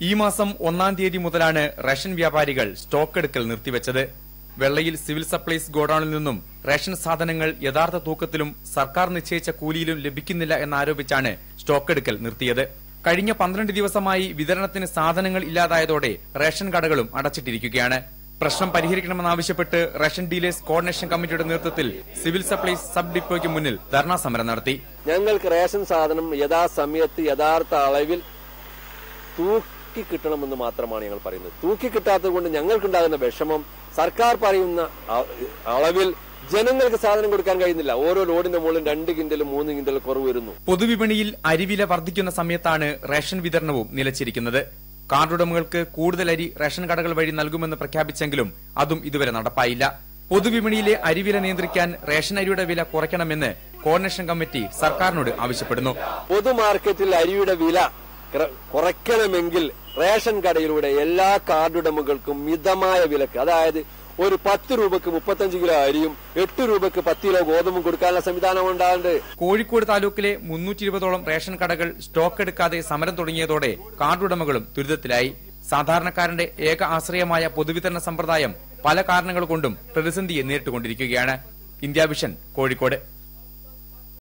ഈ മാസം ഒന്നാം തീയതി മുതലാണ് റേഷൻ വ്യാപാരികൾ സ്റ്റോക്ക് എടുക്കൽ നിർത്തിവച്ചത്. വെള്ളയിൽ സിവിൽ സപ്ലൈസ് ഗോഡൌണിൽ നിന്നും റേഷൻ സാധനങ്ങൾ യഥാർത്ഥ തൂക്കത്തിലും സർക്കാർ നിശ്ചയിച്ച കൂലിയിലും ലഭിക്കുന്നില്ല എന്നാരോപിച്ചാണ് സ്റ്റോക്ക് എടുക്കൽ നിർത്തിയത്. കഴിഞ്ഞ പന്ത്രണ്ട് ദിവസമായി വിതരണത്തിന് സാധനങ്ങൾ ഇല്ലാതായതോടെ റേഷൻ കടകളും അടച്ചിട്ടിരിക്കുകയാണ്. പ്രശ്നം പരിഹരിക്കണമെന്നാവശ്യപ്പെട്ട് റേഷൻ ഡീലേഴ്സ് കോർഡിനേഷൻ കമ്മിറ്റിയുടെ നേതൃത്വത്തിൽ സിവിൽ സപ്ലൈസ് സബ് ഡിപ്പോയ്ക്ക് മുന്നിൽ ധർണാ സമരം നടത്തി. ഞങ്ങൾക്ക് റേഷൻ സാധനം യഥാസമയത്ത് യഥാർത്ഥ അളവിൽ തൂക്കി കിട്ടണമെന്ന് മാത്രമാണ് ഞങ്ങൾ പറയുന്നത്. തൂക്കി കിട്ടാത്തത് കൊണ്ട് ഞങ്ങൾക്കുണ്ടാകുന്ന വിഷമം സർക്കാർ പറയുന്ന അളവിൽ ജനങ്ങൾക്ക് സാധനം കൊടുക്കാൻ കഴിയുന്നില്ല. ഓരോ ലോഡിന്റെ മുകളിൽ രണ്ട് കിൻഡലും മൂന്ന് കിൻഡലും കുറവ് വരുന്നു. പൊതുവിപണിയിൽ അരിവില വർദ്ധിക്കുന്ന സമയത്താണ് റേഷൻ വിതരണവും നിലച്ചിരിക്കുന്നത്. കാർഡുടമകൾക്ക് കൂടുതൽ അരി റേഷൻ കടകൾ വഴി നൽകുമെന്ന് പ്രഖ്യാപിച്ചെങ്കിലും അതും ഇതുവരെ നടപ്പായില്ല. പൊതുവിപണിയിലെ അരിവില നിയന്ത്രിക്കാൻ റേഷൻ അരിയുടെ വില കുറയ്ക്കണമെന്ന് കോർഡിനേഷൻ കമ്മിറ്റി സർക്കാരിനോട് ആവശ്യപ്പെടുന്നു. പൊതുമാർക്കറ്റിൽ അരിയുടെ വില കുറയ്ക്കണമെങ്കിൽ റേഷൻ കടയിലൂടെ എല്ലാ കാർഡുടമകൾക്കും മിതമായ വിലക്ക്. അതായത് ഒരു പത്ത് രൂപക്ക് മുപ്പത്തഞ്ച് കിലോ അരിയും എട്ട് രൂപക്ക് പത്ത് കിലോ ഗോതമ്പും കൊടുക്കാനുള്ള സംവിധാനം ഉണ്ടാകുന്നുണ്ട് കോഴിക്കോട് താലൂക്കിലെ മുന്നൂറ്റി ഇരുപതോളം റേഷൻ കടകൾ സ്റ്റോക്ക് എടുക്കാതെ സമരം തുടങ്ങിയതോടെ കാർഡുടമകളും ദുരിതത്തിലായി. സാധാരണക്കാരന്റെ ഏക ആശ്രയമായ പൊതുവിതരണ സമ്പ്രദായം പല കാരണങ്ങൾ കൊണ്ടും പ്രതിസന്ധിയെ നേരിട്ടുകൊണ്ടിരിക്കുകയാണ്. India Vision Kozhikode.